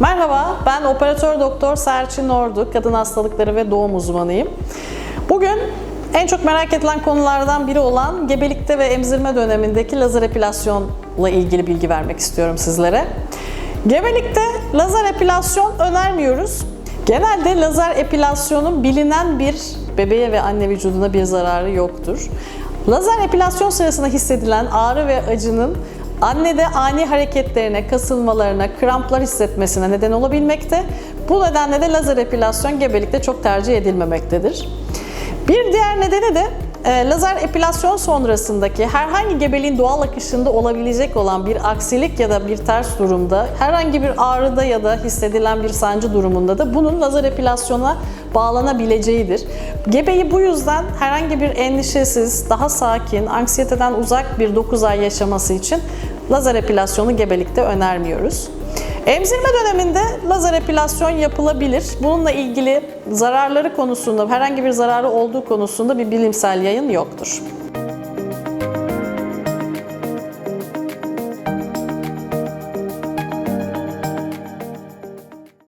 Ben operatör doktor Serçin Ordu, kadın hastalıkları ve doğum uzmanıyım. Bugün en çok merak edilen konulardan biri olan gebelikte ve emzirme dönemindeki lazer epilasyonla ilgili bilgi vermek istiyorum sizlere. Gebelikte lazer epilasyon önermiyoruz. Genelde lazer epilasyonun bilinen bir bebeğe ve anne vücuduna bir zararı yoktur. Lazer epilasyon sırasında hissedilen ağrı ve acının annede ani hareketlerine, kasılmalarına, kramplar hissetmesine neden olabilmekte. Bu nedenle de lazer epilasyon gebelikte çok tercih edilmemektedir. Bir diğer nedeni de e, lazer epilasyon sonrasındaki herhangi gebeliğin doğal akışında olabilecek olan bir aksilik ya da bir ters durumda, herhangi bir ağrıda ya da hissedilen bir sancı durumunda da bunun lazer epilasyona bağlanabileceğidir. Gebeyi bu yüzden herhangi bir endişesiz, daha sakin, anksiyeteden uzak bir 9 ay yaşaması için lazer epilasyonu gebelikte önermiyoruz. Emzirme döneminde lazer epilasyon yapılabilir. Bununla ilgili zararları konusunda, herhangi bir zararı olduğu konusunda bir bilimsel yayın yoktur.